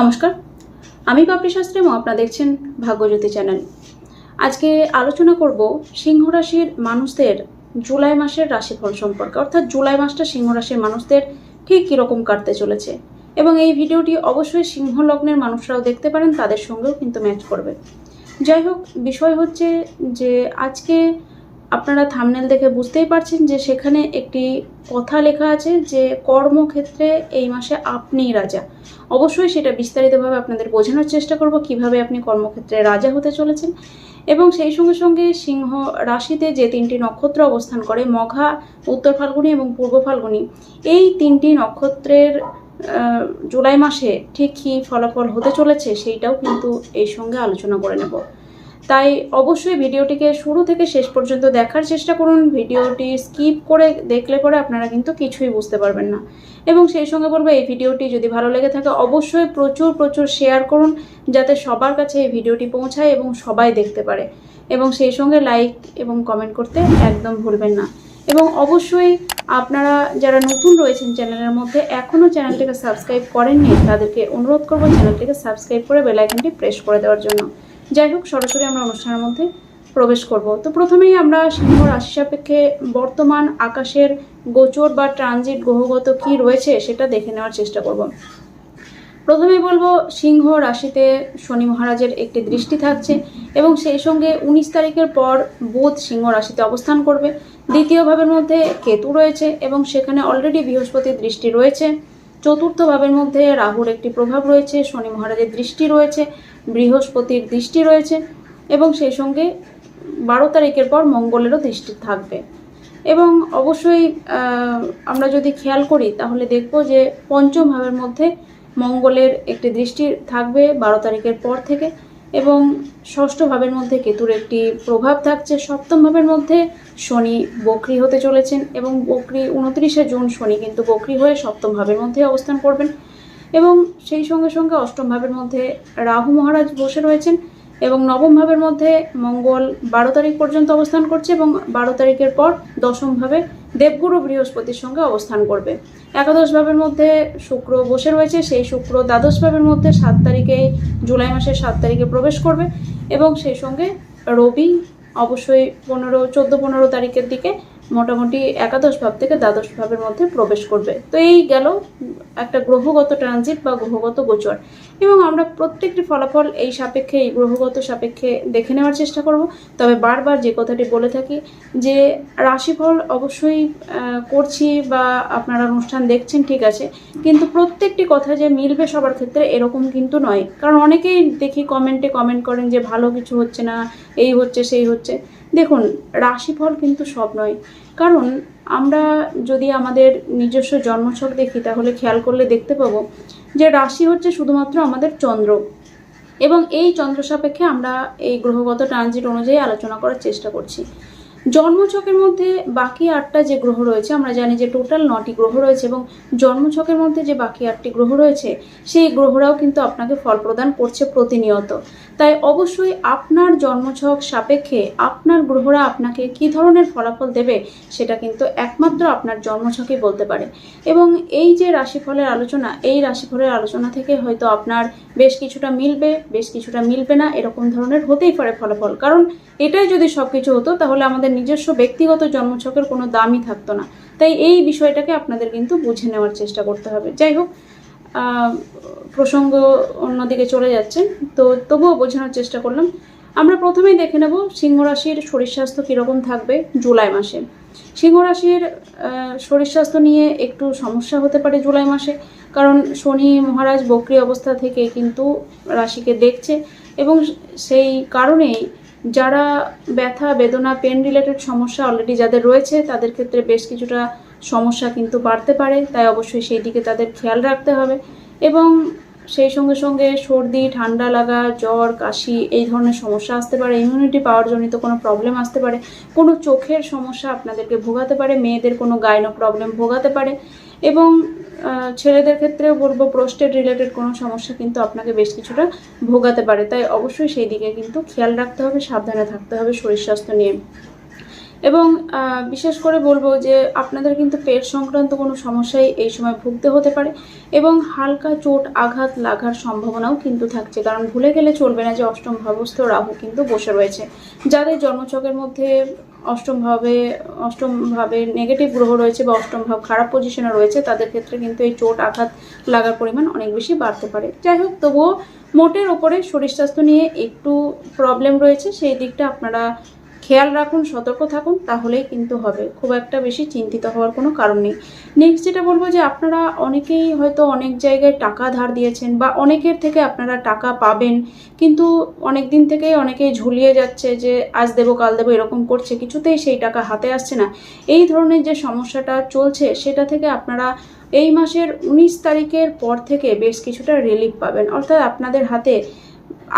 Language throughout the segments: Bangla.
নমস্কার। আমি পাপড়ি শাস্ত্রী আপনারা দেখছেন ভাগ্যজ্যোতি চ্যানেল। আজকে আলোচনা করব সিংহ রাশির মানুষদের জুলাই মাসের রাশিফল সম্পর্কে। অর্থাৎ জুলাই মাসটা সিংহ রাশির মানুষদের ঠিক কীরকম কাটতে চলেছে। এবং এই ভিডিওটি অবশ্যই সিংহ লগ্নের মানুষরাও দেখতে পারেন, তাদের সঙ্গেও কিন্তু ম্যাচ করবে। যাই হোক, বিষয় হচ্ছে যে আজকে আপনারা থামনেল দেখে বুঝতেই পারছেন যে সেখানে একটি কথা লেখা আছে যে কর্মক্ষেত্রে এই মাসে আপনিই রাজা। অবশ্যই সেটা বিস্তারিতভাবে আপনাদের বোঝানোর চেষ্টা করব, কীভাবে আপনি কর্মক্ষেত্রে রাজা হতে চলেছেন। এবং সেই সঙ্গে সঙ্গে সিংহ রাশিতে যে তিনটি নক্ষত্র অবস্থান করে, মঘা, উত্তর ফাল্গুনি এবং পূর্ব ফাল্গুনি, এই তিনটি নক্ষত্রের জুলাই মাসে ঠিক কী ফলাফল হতে চলেছে সেইটাও কিন্তু এই সঙ্গে আলোচনা করে নেব। তাই অবশ্যই ভিডিওটিকে শুরু থেকে শেষ পর্যন্ত দেখার চেষ্টা করুন। ভিডিওটি স্কিপ করে দেখলে পরে আপনারা কিন্তু কিছুই বুঝতে পারবেন না। এবং সেই সঙ্গে বলব, এই ভিডিওটি যদি ভালো লেগে থাকে, অবশ্যই প্রচুর প্রচুর শেয়ার করুন, যাতে সবার কাছে এই ভিডিওটি পৌঁছায় এবং সবাই দেখতে পারে। এবং সেই সঙ্গে লাইক এবং কমেন্ট করতে একদম ভুলবেন না। এবং অবশ্যই আপনারা যারা নতুন রয়েছেন চ্যানেলের মধ্যে এখনও চ্যানেলটিকে সাবস্ক্রাইব করেননি, তাদেরকে অনুরোধ করব চ্যানেলটিকে সাবস্ক্রাইব করে বেলাইকনটি প্রেস করে দেওয়ার জন্য। যাই হোক, সরাসরি আমরা অনুষ্ঠানের মধ্যে প্রবেশ করব। তো প্রথমেই আমরা সিংহ রাশি সাপেক্ষে বর্তমান আকাশের গোচর বা ট্রানজিট গ্রহগত কি রয়েছে সেটা দেখে নেওয়ার চেষ্টা করব। প্রথমেই বলব, সিংহ রাশিতে শনি মহারাজের একটি দৃষ্টি থাকছে এবং সেই সঙ্গে উনিশ তারিখের পর বুধ সিংহ রাশিতে অবস্থান করবে। দ্বিতীয় ভাবের মধ্যে কেতু রয়েছে এবং সেখানে অলরেডি বৃহস্পতির দৃষ্টি রয়েছে। চতুর্থ ভাবের মধ্যে রাহুর একটি প্রভাব রয়েছে, শনি মহারাজের দৃষ্টি রয়েছে। বৃহস্পতির দৃষ্টি রয়েছে এবং সেই সঙ্গে বারো তারিখের পর মঙ্গলেরও দৃষ্টি থাকবে। এবং অবশ্যই আমরা যদি খেয়াল করি, তাহলে দেখব যে পঞ্চম ভাবের মধ্যে মঙ্গলের একটি দৃষ্টি থাকবে বারো তারিখের পর থেকে এবং ষষ্ঠ ভাবের মধ্যে কেতুর একটি প্রভাব থাকছে। সপ্তম ভাবের মধ্যে শনি বকরি হতে চলেছেন এবং বকরি উনত্রিশে জুন শনি কিন্তু বকরি হয়ে সপ্তম ভাবের মধ্যে অবস্থান করবেন। এবং সেই সঙ্গে সঙ্গে অষ্টম ভাবের মধ্যে রাহু মহারাজ বসে রয়েছেন এবং নবম ভাবের মধ্যে মঙ্গল বারো তারিখ পর্যন্ত অবস্থান করছে এবং বারো তারিখের পর দশম ভাবে দেবগুরু বৃহস্পতির সঙ্গে অবস্থান করবে। একাদশ ভাবের মধ্যে শুক্র বসে রয়েছে, সেই শুক্র দ্বাদশ ভাবের মধ্যে সাত তারিখে, জুলাই মাসের সাত তারিখে প্রবেশ করবে এবং সেই সঙ্গে রবি অবশ্যই পনেরো, চোদ্দ, পনেরো তারিখের দিকে মোটামুটি একাদশ ভাব থেকে দ্বাদশ ভাবের মধ্যে প্রবেশ করবে। তো এই গেল একটা গ্রহগত ট্রানজিট বা গ্রহগত গোচর। এবং আমরা প্রত্যেকটি ফলাফল এই সাপেক্ষে, এই গ্রহগত সাপেক্ষে দেখে নেওয়ার চেষ্টা করব। তবে বারবার যে কথাটি বলে থাকি যে রাশিফল অবশ্যই করছি বা আপনারা অনুষ্ঠান দেখছেন, ঠিক আছে। কিন্তু প্রত্যেকটি কথা যে মিলবে সবার ক্ষেত্রে এরকম কিন্তু নয়। কারণ অনেকেই দেখি কমেন্টে কমেন্ট করেন যে ভালো কিছু হচ্ছে না, এই হচ্ছে, সেই হচ্ছে। দেখুন, রাশিফল কিন্তু সব নয়। কারণ আমরা যদি আমাদের নিজস্ব জন্মছক দেখি, তাহলে খেয়াল করলে দেখতে পাবো যে রাশি হচ্ছে শুধুমাত্র আমাদের চন্দ্র। এবং এই চন্দ্র সাপেক্ষে আমরা এই গ্রহগত ট্রানজিট অনুযায়ী আলোচনা করার চেষ্টা করছি। জন্মছকের মধ্যে বাকি আটটা যে গ্রহ রয়েছে, আমরা জানি যে টোটাল নটি গ্রহ রয়েছে এবং জন্মছকের মধ্যে যে বাকি আটটি গ্রহ রয়েছে, সেই গ্রহরাও কিন্তু আপনাকে ফল প্রদান করছে প্রতিনিয়ত। তাই অবশ্যই আপনার জন্মছক সাপেক্ষে আপনার গ্রহরা আপনাকে কী ধরনের ফলাফল দেবে, সেটা কিন্তু একমাত্র আপনার জন্মছকই বলতে পারে। এবং এই যে রাশিফলের আলোচনা, এই রাশিফলের আলোচনা থেকে হয়তো আপনার বেশ কিছুটা মিলবে, বেশ কিছুটা মিলবে না, এরকম ধরনের হতেই পারে ফলাফল। কারণ এটাই যদি সব কিছু হতো, তাহলে আমাদের নিজস্ব ব্যক্তিগত জন্মছকের কোনো দামই থাকতো না। তাই এই বিষয়টাকে আপনাদের কিন্তু বুঝে নেওয়ার চেষ্টা করতে হবে। যাই হোক প্রসঙ্গ অন্যদিকে চলে যাচ্ছে। তো তবুও বোঝানোর চেষ্টা করলাম। আমরা প্রথমেই দেখে নেব সিংহ রাশির শরীর স্বাস্থ্য কীরকম থাকবে জুলাই মাসে। সিংহ রাশির শরীর স্বাস্থ্য নিয়ে একটু সমস্যা হতে পারে জুলাই মাসে, কারণ শনি মহারাজ বক্রি অবস্থা থেকে কিন্তু রাশিকে দেখছে এবং সেই কারণেই যারা ব্যথা, বেদনা পেন রিলেটেড সমস্যা অলরেডি যাদের রয়েছে, তাদের ক্ষেত্রে বেশ কিছুটা সমস্যা কিন্তু বাড়তে পারে। তাই অবশ্যই সেই দিকে তাদের খেয়াল রাখতে হবে। এবং সেই সঙ্গে সঙ্গে সর্দি, ঠান্ডা লাগা, জ্বর, কাশি এই ধরনের সমস্যা আসতে পারে। ইমিউনিটি পাওয়ার জনিত কোনো প্রবলেম আসতে পারে। কোনো চোখের সমস্যা আপনাদেরকে ভোগাতে পারে। মেয়েদের কোনো গাইনো প্রবলেম ভোগাতে পারে। এবং ছেলেদের ক্ষেত্রেও বলব প্রোস্টেট রিলেটেড কোনো সমস্যা কিন্তু আপনাকে বেশ কিছুটা ভোগাতে পারে। তাই অবশ্যই সেই দিকে কিন্তু খেয়াল রাখতে হবে, সাবধানে থাকতে হবে শরীর স্বাস্থ্য নিয়ে। এবং বিশেষ করে বলব যে আপনাদের কিন্তু পেট সংক্রান্ত কোনো সমস্যায় এই সময় ভুগতে হতে পারে এবং হালকা চোট আঘাত লাগার সম্ভাবনাও কিন্তু থাকছে। কারণ ভুলে গেলে চলবে না যে অষ্টম ভাবস্থ রাহু কিন্তু বসে রয়েছে। যাদের জন্মচকের মধ্যে অষ্টম ভাবে অষ্টম ভাবে নেগেটিভ গ্রহ রয়েছে বা অষ্টম ভাব খারাপ পজিশনে রয়েছে, তাদের ক্ষেত্রে কিন্তু এই চোট আঘাত লাগার পরিমাণ অনেক বেশি বাড়তে পারে। যাই হোক, তবুও মোটের ওপরে শরীর স্বাস্থ্য নিয়ে একটু প্রবলেম রয়েছে, সেই দিকটা আপনারা খেয়াল রাখুন, সতর্ক থাকুন, তাহলেই কিন্তু হবে। খুব একটা বেশি চিন্তিত হওয়ার কোনো কারণ নেই। নেক্সট যেটা বলব যে আপনারা অনেকেই হয়তো অনেক জায়গায় টাকা ধার দিয়েছেন বা অনেকের থেকে আপনারা টাকা পাবেন, কিন্তু অনেক দিন থেকেই অনেকেই ঝুলিয়ে যাচ্ছে যে আজ দেবো, কাল দেবো, এরকম করছে, কিছুতেই সেই টাকা হাতে আসছে না। এই ধরনের যে সমস্যাটা চলছে, সেটা থেকে আপনারা এই মাসের উনিশ তারিখের পর থেকে বেশ কিছুটা রিলিফ পাবেন। অর্থাৎ আপনাদের হাতে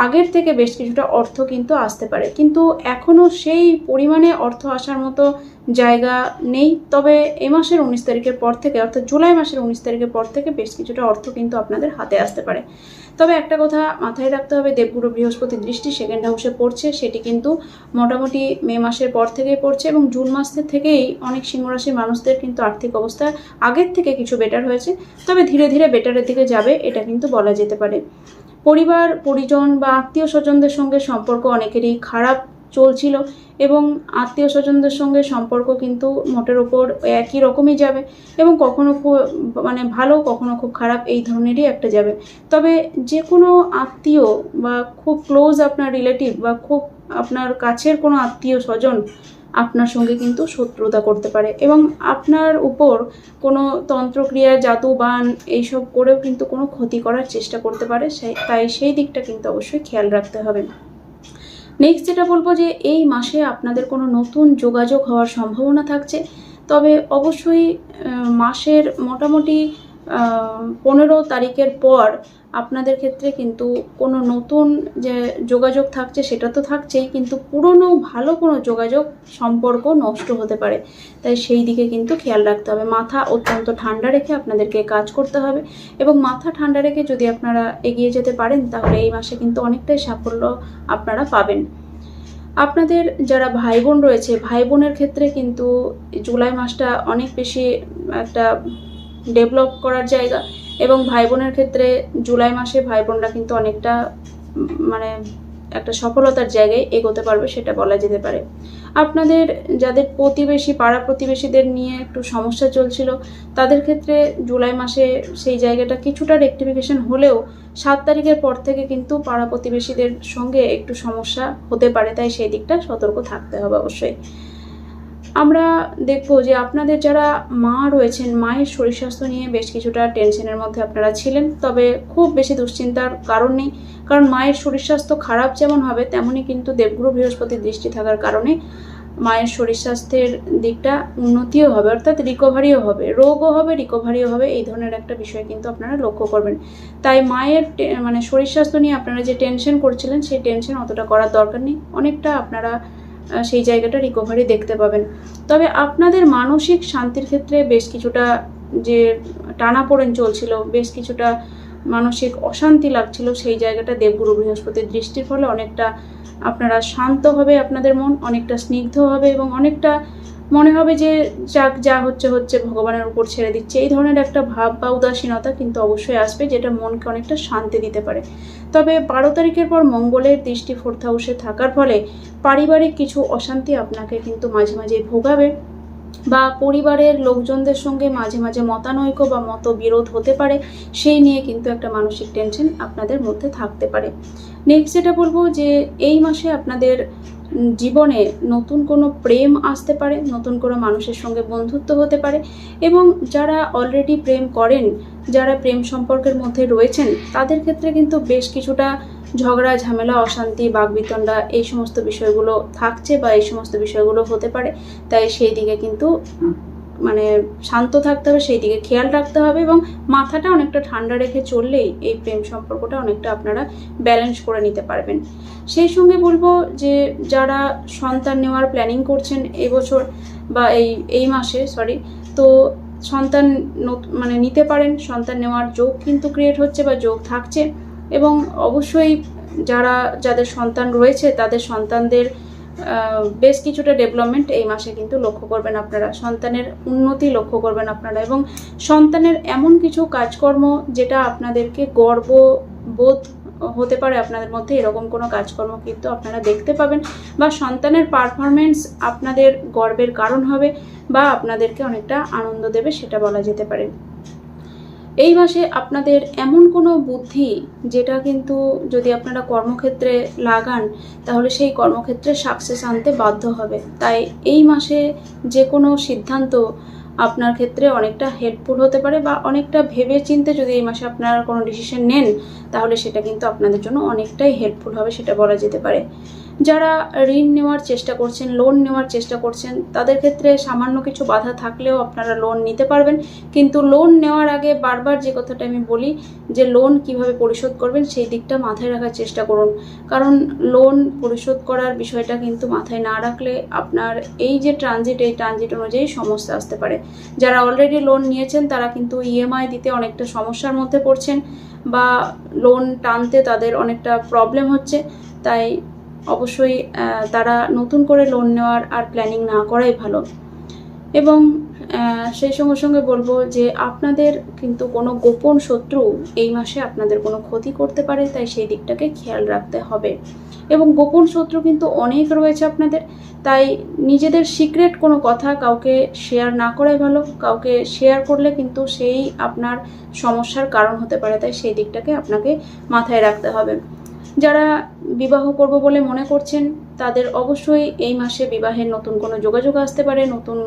আগের থেকে বেশ কিছুটা অর্থ কিন্তু আসতে পারে। কিন্তু এখনও সেই পরিমাণে অর্থ আসার মতো জায়গা নেই। তবে এ মাসের উনিশ তারিখের পর থেকে অর্থাৎ জুলাই মাসের উনিশ তারিখের পর থেকে বেশ কিছুটা অর্থ কিন্তু আপনাদের হাতে আসতে পারে। তবে একটা কথা মাথায় রাখতে হবে, দেবগুরু বৃহস্পতি দৃষ্টি সেকেন্ড হাউসে পড়ছে, সেটি কিন্তু মোটামুটি মে মাসের পর থেকেই পড়ছে এবং জুন মাস থেকেই অনেক সিংহরাশির মানুষদের কিন্তু আর্থিক অবস্থা আগের থেকে কিছু বেটার হয়েছে। তবে ধীরে ধীরে বেটারের দিকে যাবে, এটা কিন্তু বলা যেতে পারে। পরিবার, পরিজন বা আত্মীয় স্বজনদের সঙ্গে সম্পর্ক অনেকেরই খারাপ চলছিল এবং আত্মীয় স্বজনদের সঙ্গে সম্পর্ক কিন্তু মোটের ওপর একই রকমই যাবে এবং কখনো খুব মানে ভালো, কখনো খুব খারাপ এই ধরনেরই একটা যাবে। তবে যে কোনো আত্মীয় বা খুব ক্লোজ আপনার রিলেটিভ বা খুব আপনার কাছের কোনো আত্মীয় স্বজন আপনার সঙ্গে কিন্তু শত্রুতা করতে পারে এবং আপনার উপর কোনো তন্ত্রক্রিয়া জাদু বান এইসব করেও কিন্তু কোনো ক্ষতি করার চেষ্টা করতে পারে তাই সেই দিকটা কিন্তু অবশ্যই খেয়াল রাখতে হবে। নেক্সট যেটা বলব যে, এই মাসে আপনাদের কোনো নতুন যোগাযোগ হওয়ার সম্ভাবনা থাকছে, তবে অবশ্যই মাসের মোটামুটি পনেরো তারিখের পর আপনাদের ক্ষেত্রে কিন্তু কোনো নতুন যে যোগাযোগ থাকছে সেটা তো থাকছেই, কিন্তু পুরনো ভালো কোনো যোগাযোগ সম্পর্ক নষ্ট হতে পারে। তাই সেই দিকে কিন্তু খেয়াল রাখতে হবে। মাথা অত্যন্ত ঠান্ডা রেখে আপনাদেরকে কাজ করতে হবে এবং মাথা ঠান্ডা রেখে যদি আপনারা এগিয়ে যেতে পারেন, তাহলে এই মাসে কিন্তু অনেকটাই সাফল্য আপনারা পাবেন। আপনাদের যারা ভাই বোন রয়েছে, ভাই বোনের ক্ষেত্রে কিন্তু জুলাই মাসটা অনেক বেশি একটা ডেভেলপ করার জায়গা। এবং ভাই বোনের ক্ষেত্রে জুলাই মাসে ভাই বোনরা কিন্তু অনেকটা মানে একটা সফলতার জায়গায় এগোতে পারবে সেটা বলা যেতে পারে। আপনাদের যাদের প্রতিবেশী, পাড়া প্রতিবেশীদের নিয়ে একটু সমস্যা চলছিল, তাদের ক্ষেত্রে জুলাই মাসে সেই জায়গাটা কিছুটা রেক্টিফিকেশন হলেও সাত তারিখের পর থেকে কিন্তু পাড়া প্রতিবেশীদের সঙ্গে একটু সমস্যা হতে পারে, তাই সেই দিকটা সতর্ক থাকতে হবে অবশ্যই। আমরা দেখব যে আপনাদের যারা মা রয়েছেন, মায়ের শরীর স্বাস্থ্য নিয়ে বেশ কিছুটা টেনশনের মধ্যে আপনারা ছিলেন। তবে খুব বেশি দুশ্চিন্তার কারণ নেই, কারণ মায়ের শরীর স্বাস্থ্য খারাপ যেমন হবে, তেমনই কিন্তু দেবগুরু বৃহস্পতির দৃষ্টি থাকার কারণে মায়ের শরীর স্বাস্থ্যের দিকটা উন্নতিও হবে, অর্থাৎ রিকভারিও হবে, রোগও হবে রিকভারিও হবে, এই ধরনের একটা বিষয় কিন্তু আপনারা লক্ষ্য করবেন। তাই মায়ের মানে শরীর স্বাস্থ্য নিয়ে আপনারা যে টেনশন করছিলেন, সেই টেনশন অতটা করার দরকার নেই। অনেকটা আপনারা সেই জায়গাটা রিকভারি দেখতে পাবেন। তবে আপনাদের মানসিক শান্তির ক্ষেত্রে বেশ কিছুটা যে টানাপোড়েন চলছিল, বেশ কিছুটা মানসিক অশান্তি লাগছিল, সেই জায়গাটা দেবগুরু বৃহস্পতির দৃষ্টির ফলে অনেকটা আপনারা শান্ত হবে আপনাদের মন অনেকটা স্নিগ্ধ হবে এবং অনেকটা মনে হবে যে যাক, যা হচ্ছে হচ্ছে, ভগবানের উপর ছেড়ে দিচ্ছে। এই ধরনের একটা ভাব বা উদাসীনতা কিন্তু অবশ্যই আসবে, যেটা মনকে অনেকটা শান্তি দিতে পারে। তবে বারো তারিখের পর মঙ্গলের দৃষ্টি ফোর্থ হাউসে থাকার ফলে পারিবারিক কিছু অশান্তি আপনাকে কিন্তু মাঝে মাঝে ভোগাবে বা পরিবারের লোকজনদের সঙ্গে মাঝে মাঝে মতানৈক্য বা মতবিরোধ হতে পারে, সেই নিয়ে কিন্তু একটা মানসিক টেনশন আপনাদের মধ্যে থাকতে পারে। নেক্সট যেটা বলব যে এই মাসে আপনাদের জীবনে নতুন কোনো প্রেম আসতে পারে, নতুন কোনো মানুষের সঙ্গে বন্ধুত্ব হতে পারে এবং যারা অলরেডি প্রেম করেন, যারা প্রেম সম্পর্কের মধ্যে রয়েছেন, তাদের ক্ষেত্রে কিন্তু বেশ কিছুটা ঝগড়া, ঝামেলা, অশান্তি বাগবিতণ্ডা এই সমস্ত বিষয়গুলো থাকছে বা এই সমস্ত বিষয়গুলো হতে পারে। তাই সেই দিকে কিন্তু মানে শান্ত থাকতে হবে সেই দিকে খেয়াল রাখতে হবে এবং মাথাটা অনেকটা ঠান্ডা রেখে চললেই এই প্রেম সম্পর্কটা অনেকটা আপনারা ব্যালেন্স করে নিতে পারবেন। সেই সঙ্গে বলব যে, যারা সন্তান নেওয়ার প্ল্যানিং করছেন এবছর বা এই এই মাসে সরি তো সন্তান নত- মানে নিতে পারেন, সন্তান নেওয়ার যোগ কিন্তু ক্রিয়েট হচ্ছে বা যোগ থাকছে এবং অবশ্যই যারা, যাদের সন্তান রয়েছে, তাদের সন্তানদের বেশ কিছুটা ডেভেলপমেন্ট এই মাসে কিন্তু লক্ষ্য করবেন আপনারা। সন্তানের উন্নতি লক্ষ্য করবেন আপনারা এবং সন্তানের এমন কিছু কাজকর্ম যেটা আপনাদেরকে গর্ববোধ হতে পারে, আপনাদের মধ্যে এরকম কোনো কাজকর্ম কিন্তু আপনারা দেখতে পাবেন বা সন্তানের পারফরমেন্স আপনাদের গর্বের কারণ হবে বা আপনাদেরকে অনেকটা আনন্দ দেবে, সেটা বলা যেতে পারে। এই মাসে আপনাদের এমন কোনো বুদ্ধি যেটা কিন্তু যদি আপনারা কর্মক্ষেত্রে লাগান, তাহলে সেই কর্মক্ষেত্রে সাকসেস আনতে বাধ্য হবে। তাই এই মাসে যে কোনো সিদ্ধান্ত আপনার ক্ষেত্রে অনেকটা হেল্পফুল হতে পারে বা অনেকটা ভেবে চিন্তে যদি এই মাসে আপনারা কোনো ডিসিশন নেন, তাহলে সেটা কিন্তু আপনাদের জন্য অনেকটাই হেল্পফুল হবে, সেটা বলা যেতে পারে। যারা ঋণ নেওয়ার চেষ্টা করছেন লোন নেওয়ার চেষ্টা করছেন, তাদের ক্ষেত্রে সামান্য কিছু বাধা থাকলেও আপনারা লোন নিতে পারবেন। কিন্তু লোন নেওয়ার আগে বারবার যে কথাটা আমি বলি, যে লোন কীভাবে পরিশোধ করবেন, সেই দিকটা মাথায় রাখার চেষ্টা করুন। কারণ লোন পরিশোধ করার বিষয়টা কিন্তু মাথায় না রাখলে আপনার এই যে ট্রানজিট এই ট্রানজিট অনুযায়ী সমস্যা আসতে পারে। যারা অলরেডি লোন নিয়েছেন, তারা কিন্তু ইএমআই দিতে অনেকটা সমস্যার মধ্যে পড়ছেন বা লোন টানতে তাদের অনেকটা প্রবলেম হচ্ছে। তাই অবশ্যই তারা নতুন করে লোন নেওয়ার আর প্ল্যানিং না করাই ভালো। এবং সেই সঙ্গে সঙ্গে বলব যে আপনাদের কিন্তু কোনো গোপন শত্রু এই মাসে আপনাদের কোনো ক্ষতি করতে পারে, তাই সেই দিকটাকে খেয়াল রাখতে হবে। এবং গোপন শত্রু কিন্তু অনেক রয়েছে আপনাদের, তাই নিজেদের সিক্রেট কোনো কথা কাউকে শেয়ার না করাই ভালো। কাউকে শেয়ার করলে কিন্তু সেই আপনার সমস্যার কারণ হতে পারে, তাই সেই দিকটাকে আপনাকে মাথায় রাখতে হবে। যারা বিবাহ করব বলে মনে করছেন, তাদের অবশ্যই এই মাসে বিবাহের নতুন কোনো যোগাযোগ আসতে পারে, নতুন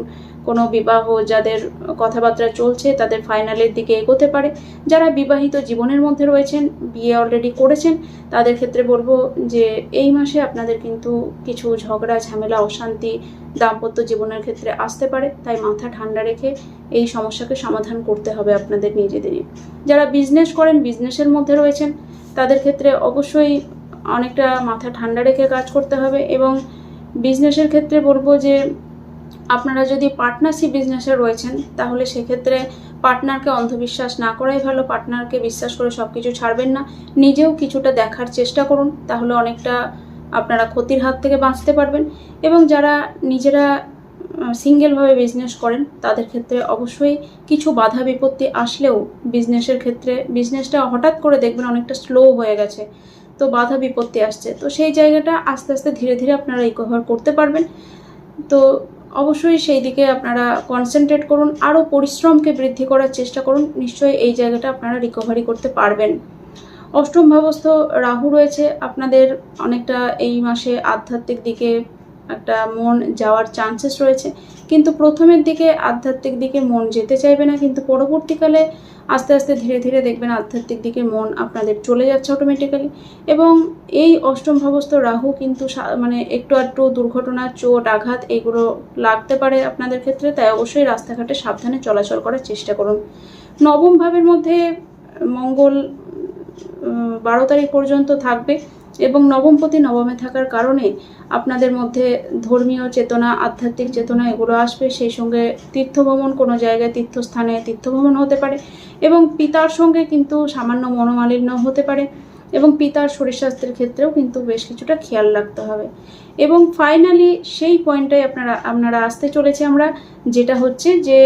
কোনো বিবাহ যাদের কথাবার্তা চলছে তাদের ফাইনালের দিকে এগোতে পারে। যারা বিবাহিত জীবনের মধ্যে রয়েছেন, বিয়ে অলরেডি করেছেন, তাদের ক্ষেত্রে বলব যে এই মাসে আপনাদের কিন্তু কিছু ঝগড়া, ঝামেলা, অশান্তি, দাম্পত্য জীবনের ক্ষেত্রে আসতে পারে। তাই মাথা ঠান্ডা রেখে এই সমস্যাকে সমাধান করতে হবে আপনাদের নিজেদেরই যারা বিজনেস করেন বিজনেসের মধ্যে রয়েছেন তাদের ক্ষেত্রে অবশ্যই অনেকটা মাথা ঠান্ডা রেখে কাজ করতে হবে এবং বিজনেসের ক্ষেত্রে বলব যে আপনারা যদি পার্টনারশিপ বিজনেসে রয়েছেন, তাহলে সেক্ষেত্রে পার্টনারকে অন্ধবিশ্বাস না করাই ভালো। পার্টনারকে বিশ্বাস করে সব কিছু ছাড়বেন না। নিজেও কিছুটা দেখার চেষ্টা করুন, তাহলে অনেকটা আপনারা ক্ষতির হাত থেকে বাঁচতে পারবেন। এবং যারা নিজেরা সিঙ্গেলভাবে বিজনেস করেন, তাদের ক্ষেত্রে অবশ্যই কিছু বাধা বিপত্তি আসলেও বিজনেসের ক্ষেত্রে বিজনেসটা হঠাৎ করে দেখবেন অনেকটা স্লো হয়ে গেছে, তো বাধা বিপত্তি আসছে। তো সেই জায়গাটা আস্তে আস্তে ধীরে ধীরে আপনারা রিকভার করতে পারবেন। তো অবশ্যই সেই দিকে আপনারা কনসেন্ট্রেট করুন, আরও পরিশ্রমকে বৃদ্ধি করার চেষ্টা করুন, নিশ্চয়ই এই জায়গাটা আপনারা রিকভারি করতে পারবেন। অষ্টম ভাবস্থ রাহু রয়েছে, আপনাদের অনেকটা এই মাসে আধ্যাত্মিক দিকে একটা মন যাওয়ার চান্সেস রয়েছে। কিন্তু প্রথমের দিকে আধ্যাত্মিক দিকে মন যেতে চাইবে না, কিন্তু পরবর্তীকালে আস্তে আস্তে ধীরে ধীরে দেখবেন আধ্যাত্মিক দিকে মন আপনাদের চলে যাচ্ছে অটোমেটিক্যালি এবং এই অষ্টম ভাবস্থ রাহু কিন্তু মানে একটু আধটু দুর্ঘটনা, চোট, আঘাত এগুলো লাগতে পারে আপনাদের ক্ষেত্রে, তাই অবশ্যই রাস্তাঘাটে সাবধানে চলাচল করার চেষ্টা করুন। নবম ভাবের মধ্যে মঙ্গল বারো তারিখ পর্যন্ত থাকবে। এবং নবমপতি নবমে থাকার কারণে আপনাদের মধ্যে ধর্মীয় চেতনা, আধ্যাত্মিক চেতনা এগুলো আসবে। সেই সঙ্গে তীর্থভ্রমণ, কোনো জায়গায় তীর্থস্থানে তীর্থভ্রমণ হতে পারে এবং পিতার সঙ্গে কিন্তু সামান্য মনোমালিন্য হতে পারে এবং পিতার শরীর স্বাস্থ্যের ক্ষেত্রেও কিন্তু বেশ কিছুটা খেয়াল রাখতে হবে। এবং ফাইনালি সেই পয়েন্টটাই আপনারা আপনারা আসতে চলেছে আমরা, যেটা হচ্ছে যে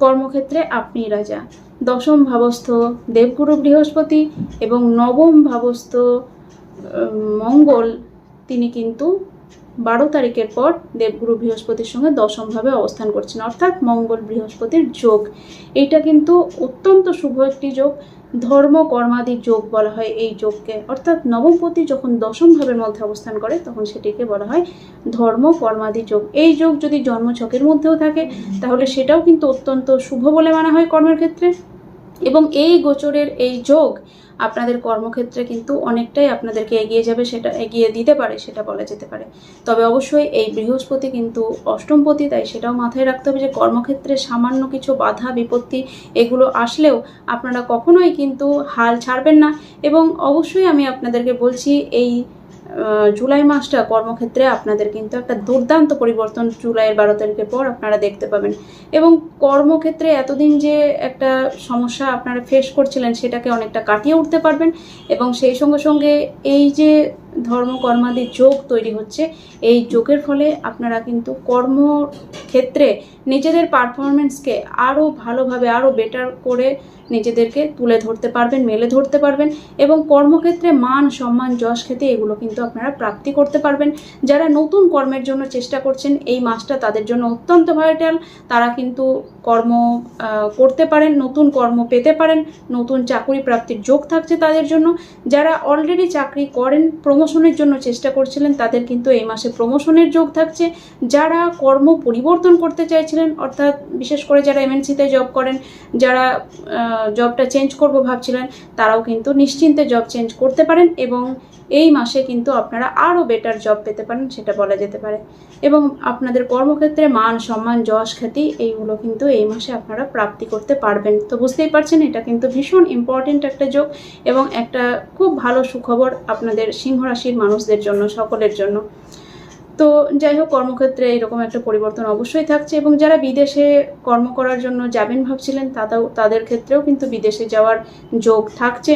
কর্মক্ষেত্রে আপনি রাজা। দশম ভাবস্থ দেবগুরু বৃহস্পতি এবং নবম ভাবস্থ মঙ্গল, তিনি কিন্তু বারো তারিখের পর দেবগুরু বৃহস্পতির সঙ্গে দশমভাবে অবস্থান করছেন, অর্থাৎ মঙ্গল বৃহস্পতির যোগ। এইটা কিন্তু অত্যন্ত শুভ একটি যোগ। ধর্ম কর্মাদি যোগ বলা হয় এই যোগকে। অর্থাৎ নবমপতি যখন দশম ভাবের মধ্যে অবস্থান করে, তখন সেটিকে বলা হয় ধর্ম কর্মাদি যোগ। এই যোগ যদি জন্মছকের মধ্যেও থাকে, তাহলে সেটাও কিন্তু অত্যন্ত শুভ বলে মানা হয় কর্মের ক্ষেত্রে। এবং এই গোচরের এই যোগ আপনাদের কর্মক্ষেত্রে কিন্তু অনেকটাই আপনাদেরকে এগিয়ে যাবে, সেটা এগিয়ে দিতে পারে, সেটা বলা যেতে পারে। তবে অবশ্যই এই বৃহস্পতি কিন্তু অষ্টমপতি, তাই সেটাও মাথায় রাখতে হবে যে কর্মক্ষেত্রে সামান্য কিছু বাধা, বিপত্তি এগুলো আসলেও আপনারা কখনোই কিন্তু হাল ছাড়বেন না। এবং অবশ্যই আমি আপনাদেরকে বলছি, এই জুলাই মাসটা কর্মক্ষেত্রে আপনাদের কিন্তু একটা দুর্দান্ত পরিবর্তন জুলাইয়ের বারো তারিখের পর আপনারা দেখতে পাবেন। এবং কর্মক্ষেত্রে এতদিন যে একটা সমস্যা আপনারা ফেস করছিলেন, সেটাকে অনেকটা কাটিয়ে উঠতে পারবেন। এবং সেই সঙ্গে সঙ্গে এই যে ধর্ম কর্মাদি যোগ তৈরি হচ্ছে, এই যোগের ফলে আপনারা কিন্তু কর্মক্ষেত্রে নিজেদের পারফরমেন্সকে আরও ভালোভাবে আরও বেটার করে নিজেদেরকে তুলে ধরতে পারবেন, মেলে ধরতে পারবেন এবং কর্মক্ষেত্রে মান, সম্মান, যশ খেতে এগুলো কিন্তু আপনারা প্রাপ্তি করতে পারবেন। যারা নতুন কর্মের জন্য চেষ্টা করছেন, এই মাসটা তাদের জন্য অত্যন্ত ভাইটাল তারা কিন্তু কর্ম করতে পারেন, নতুন কর্ম পেতে পারেন, নতুন চাকরি প্রাপ্তির যোগ থাকছে তাদের জন্য। যারা অলরেডি চাকরি করেন প্রমোশনের জন্য চেষ্টা করছিলেন, তাদের কিন্তু এই মাসে প্রমোশনের যোগ থাকছে। যারা কর্ম পরিবর্তন করতে চাইছিলেন, অর্থাৎ বিশেষ করে যারা এমএনসিতে জব করেন, যারা জবটা চেঞ্জ করব ভাবছিলেন, তারাও কিন্তু নিশ্চিন্তে জব চেঞ্জ করতে পারেন এবং এই মাসে কিন্তু আপনারা আরও বেটার জব পেতে পারেন, সেটা বলা যেতে পারে। এবং আপনাদের কর্মক্ষেত্রে মান, সম্মান, যশ, খ্যাতি, এইগুলো কিন্তু এই মাসে আপনারা প্রাপ্তি করতে পারবেন। তো বুঝতেই পারছেন, এটা কিন্তু ভীষণ ইম্পর্টেন্ট একটা যোগ এবং একটা খুব ভালো সুখবর আপনাদের সিংহ রাশির মানুষদের জন্য, সকলের জন্য। তো যাই হোক, কর্মক্ষেত্রে এরকম একটা পরিবর্তন অবশ্যই থাকছে এবং যারা বিদেশে কর্ম করার জন্য যাবেন ভাবছিলেন, তাতাও, তাদের ক্ষেত্রেও কিন্তু বিদেশে যাওয়ার যোগ থাকছে।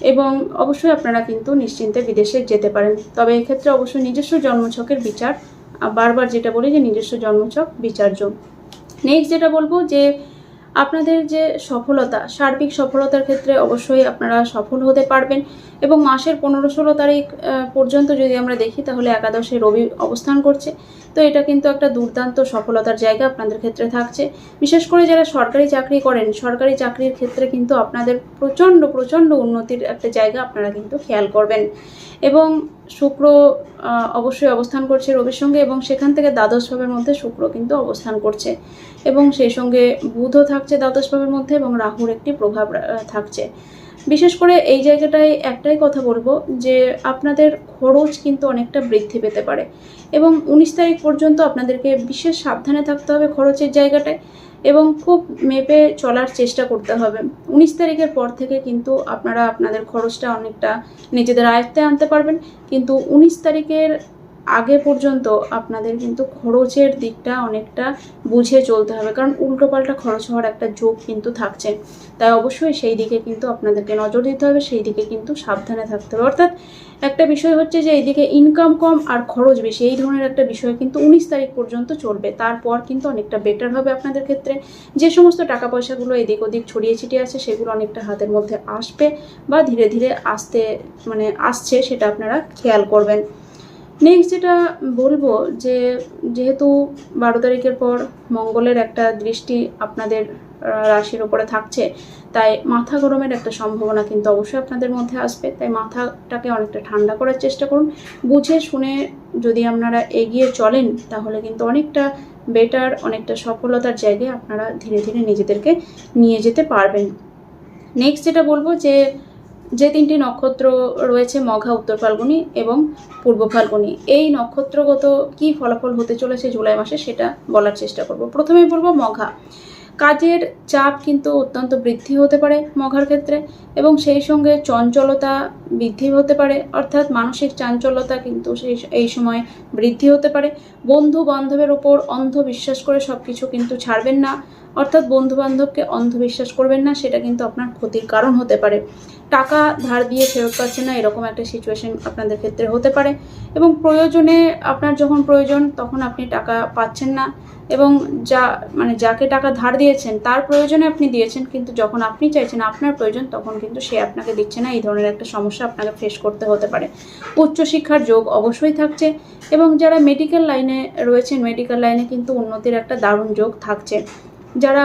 এবং অবশ্যই আপনারা কিন্তু নিশ্চিন্তে বিদেশে যেতে পারেন। তবে এক্ষেত্রে অবশ্যই নিজস্ব জন্মছকের বিচার বারবার যেটা বলি যে নিজস্ব জন্মছক বিচার্য। নেক্সট যেটা বলব যে আপনাদের যে সফলতা, সার্বিক সফলতার ক্ষেত্রে অবশ্যই আপনারা সফল হতে পারবেন এবং মাসের পনেরো ষোলো তারিখ পর্যন্ত যদি আমরা দেখি, তাহলে একাদশে রবি অবস্থান করছে। তো এটা কিন্তু একটা দুর্দান্ত সফলতার জায়গা আপনাদের ক্ষেত্রে থাকছে। বিশেষ করে যারা সরকারি চাকরি করেন, সরকারি চাকরির ক্ষেত্রে কিন্তু আপনাদের প্রচণ্ড প্রচণ্ড উন্নতির একটা জায়গা আপনারা কিন্তু খেয়াল করবেন। এবং শুক্র অবশ্যই অবস্থান করছে রবির সঙ্গে এবং সেখান থেকে দ্বাদশ ভাবের মধ্যে শুক্র কিন্তু অবস্থান করছে। এবং সেই সঙ্গে বুধও থাকছে দ্বাদশ ভাবের মধ্যে এবং রাহুর একটি প্রভাব থাকছে। বিশেষ করে এই জায়গাটায় একটাই কথা বলব যে আপনাদের খরচ কিন্তু অনেকটা বৃদ্ধি পেতে পারে। এবং উনিশ তারিখ পর্যন্ত আপনাদেরকে বিশেষ সাবধানে থাকতে হবে খরচের জায়গাটায় এবং খুব মেপে চলার চেষ্টা করতে হবে। উনিশ তারিখের পর থেকে কিন্তু আপনারা আপনাদের খরচটা অনেকটা নিজেদের আয়ত্তে আনতে পারবেন। কিন্তু উনিশ তারিখের আগে পর্যন্ত আপনাদের কিন্তু খরচের দিকটা অনেকটা বুঝে চলতে হবে। কারণ উল্টোপাল্টা খরচ হওয়ার একটা যোগ কিন্তু থাকছে। তাই অবশ্যই সেই দিকে কিন্তু আপনাদেরকে নজর দিতে হবে, সেই দিকে কিন্তু সাবধানে থাকতে হবে। অর্থাৎ একটা বিষয় হচ্ছে যে, এইদিকে ইনকাম কম আর খরচ বেশি, এই ধরনের একটা বিষয় কিন্তু উনিশ তারিখ পর্যন্ত চলবে। তারপর কিন্তু অনেকটা বেটার হবে আপনাদের ক্ষেত্রে। যে সমস্ত টাকা পয়সাগুলো এদিক ওদিক ছড়িয়ে ছিটিয়ে আছে, সেগুলো অনেকটা হাতের মধ্যে আসবে বা ধীরে ধীরে আসতে মানে আসছে, সেটা আপনারা খেয়াল করবেন। নেক্সট যেটা বলব যে যেহেতু বারো তারিখের পর মঙ্গলের একটা দৃষ্টি আপনাদের রাশির ওপরে থাকছে, তাই মাথা গরমের একটা সম্ভাবনা কিন্তু অবশ্যই আপনাদের মধ্যে আসবে। তাই মাথাটাকে অনেকটা ঠান্ডা করার চেষ্টা করুন। বুঝে শুনে যদি আপনারা এগিয়ে চলেন, তাহলে কিন্তু অনেকটা বেটার, অনেকটা সফলতার জায়গায় আপনারা ধীরে ধীরে নিজেদেরকে নিয়ে যেতে পারবেন। নেক্সট যেটা বলব যে যে তিনটি নক্ষত্র রয়েছে, মঘা, উত্তর ফাল্গুনী এবং পূর্ব ফাল্গুনি, এই নক্ষত্রগত কি ফলাফল হতে চলেছে জুলাই মাসে সেটা বলার চেষ্টা করব। প্রথমেই বলব মঘা। কাজের চাপ কিন্তু অত্যন্ত বৃদ্ধি হতে পারে মঘার ক্ষেত্রে এবং সেই সঙ্গে চঞ্চলতা বৃদ্ধি হতে পারে, অর্থাৎ মানসিক চাঞ্চলতা কিন্তু সেই এই সময় বৃদ্ধি হতে পারে। বন্ধু বান্ধবের ওপর অন্ধ বিশ্বাস করে সব কিছু কিন্তু ছাড়বেন না, অর্থাৎ বন্ধু বান্ধবকে অন্ধবিশ্বাস করবেন না, সেটা কিন্তু আপনার ক্ষতির কারণ হতে পারে। টাকা ধার দিয়ে ফেরত পাচ্ছেন না, এরকম একটা সিচুয়েশন আপনাদের ক্ষেত্রে হতে পারে। এবং প্রয়োজনে আপনার যখন প্রয়োজন, তখন আপনি টাকা পাচ্ছেন না। এবং যা মানে যাকে টাকা ধার দিয়েছেন, তার প্রয়োজনে আপনি দিয়েছেন, কিন্তু যখন আপনি চাইছেন আপনার প্রয়োজন, তখন কিন্তু সে আপনাকে দিচ্ছে না। এই ধরনের একটা সমস্যা আপনাকে ফেস করতে হতে পারে। উচ্চশিক্ষার যোগ অবশ্যই থাকছে এবং যারা মেডিকেল লাইনে রয়েছেন মেডিকেল লাইনে কিন্তু উন্নতির একটা দারুণ যোগ থাকছে। যারা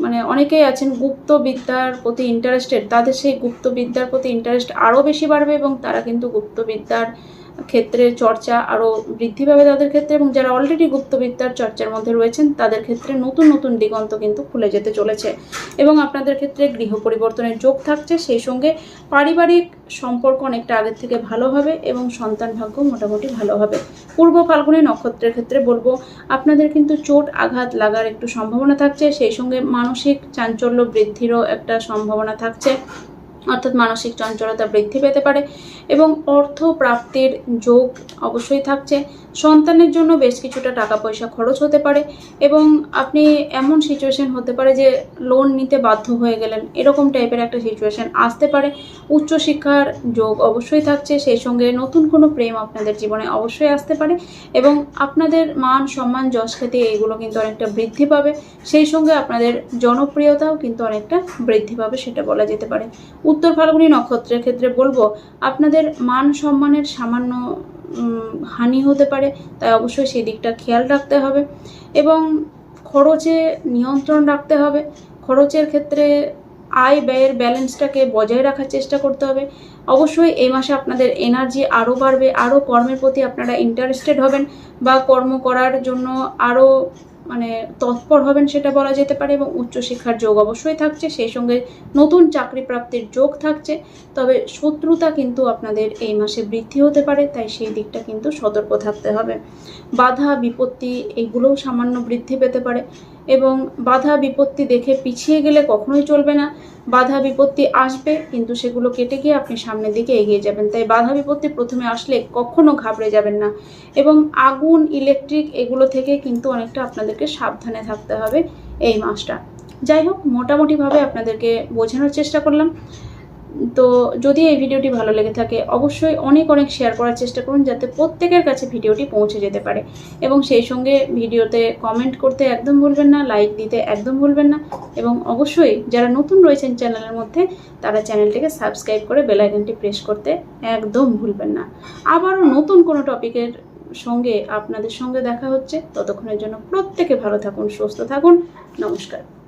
মানে অনেকেই আছেন গুপ্ত বিদ্যার প্রতি ইন্টারেস্টেড তাদের সেই গুপ্ত বিদ্যার প্রতি ইন্টারেস্ট আরও বেশি বাড়বে এবং তারা কিন্তু গুপ্ত বিদ্যার ক্ষেত্রে চর্চা আরও বৃদ্ধি পাবে তাদের ক্ষেত্রে এবং যারা অলরেডি গুপ্তবিদ্যার চর্চার মধ্যে রয়েছেন, তাদের ক্ষেত্রে নতুন নতুন দিগন্ত কিন্তু খুলে যেতে চলেছে। এবং আপনাদের ক্ষেত্রে গৃহ পরিবর্তনের যোগ থাকছে, সেই সঙ্গে পারিবারিক সম্পর্ক অনেকটা আগের থেকে ভালো হবে এবং সন্তান ভাগ্য মোটামুটি ভালো হবে। পূর্ব ফাল্গুনী নক্ষত্রের ক্ষেত্রে বলব, আপনাদের কিন্তু চোট আঘাত লাগার একটু সম্ভাবনা থাকছে, সেই সঙ্গে মানসিক চাঞ্চল্য বৃদ্ধিরও একটা সম্ভাবনা থাকছে। অর্থাৎ মানসিক চঞ্চলতা বৃদ্ধি পেতে পারে এবং অর্থ প্রাপ্তির যোগ অবশ্যই থাকছে। সন্তানের জন্য বেশ কিছুটা টাকা পয়সা খরচ হতে পারে এবং আপনি এমন সিচুয়েশন হতে পারে যে লোন নিতে বাধ্য হয়ে গেলেন। এরকম টাইপের একটা সিচুয়েশন আসতে পারে। উচ্চশিক্ষার যোগ অবশ্যই থাকছে। সেই সঙ্গে নতুন কোনো প্রেম আপনাদের জীবনে অবশ্যই আসতে পারে এবং আপনাদের মান সম্মান যশ খ্যাতি এইগুলো কিন্তু অনেকটা বৃদ্ধি পাবে। সেই সঙ্গে আপনাদের জনপ্রিয়তাও কিন্তু অনেকটা বৃদ্ধি পাবে, সেটা বলা যেতে পারে। উত্তর ফাল্গুনী নক্ষত্রের ক্ষেত্রে বলব, আপনাদের মান সম্মানের সামান্য হানি হতে পারে, তাই অবশ্যই সেই দিকটা খেয়াল রাখতে হবে। এবং খরচে নিয়ন্ত্রণ রাখতে হবে। খরচের ক্ষেত্রে আয় ব্যয়ের ব্যালেন্সটাকে বজায় রাখার চেষ্টা করতে হবে। অবশ্যই এই মাসে আপনাদের এনার্জি আরও বাড়বে, আরও কর্মের প্রতি আপনারা ইন্টারেস্টেড হবেন, বা কর্ম করার জন্য আরও মানে তৎপর হবেন সেটা বলা যেতে পারে এবং উচ্চশিক্ষার যোগ অবশ্যই থাকছে, সেই সঙ্গে নতুন চাকরি প্রাপ্তির যোগ থাকছে। তবে শত্রুতা কিন্তু আপনাদের এই মাসে বৃদ্ধি হতে পারে, তাই সেই দিকটা কিন্তু সতর্ক থাকতে হবে। বাধা, বিপত্তি এইগুলোও সামান্য বৃদ্ধি পেতে পারে। এবং বাধা বিপত্তি দেখে পিছিয়ে গেলে কখনোই চলবে না। বাধা বিপত্তি আসবে, কিন্তু সেগুলো কেটে গিয়ে আপনি সামনের দিকে এগিয়ে যাবেন। তাই বাধা বিপত্তি প্রথমে আসলে কখনো ঘাবড়ে যাবেন না। এবং আগুন, ইলেকট্রিক এগুলো থেকে কিন্তু অনেকটা আপনাদেরকে সাবধানে থাকতে হবে এই মাসটা। যাই হোক, মোটামুটিভাবে আপনাদেরকে বোঝানোর চেষ্টা করলাম। তো যদি এই ভিডিওটি ভালো লেগে থাকে, অবশ্যই অনেক অনেক শেয়ার করার চেষ্টা করুন যাতে প্রত্যেকের কাছে ভিডিওটি পৌঁছে যেতে পারে। এবং সেই সঙ্গে ভিডিওতে কমেন্ট করতে একদম ভুলবেন না লাইক দিতে একদম ভুলবেন না। এবং অবশ্যই যারা নতুন রয়েছেন চ্যানেলের মধ্যে, তারা চ্যানেলটিকে সাবস্ক্রাইব করে বেল আইকনটি প্রেস করতে একদম ভুলবেন না। আবারও নতুন কোনো টপিকের সঙ্গে আপনাদের সঙ্গে দেখা হচ্ছে। ততক্ষণের জন্য প্রত্যেকে ভালো থাকুন, সুস্থ থাকুন। নমস্কার।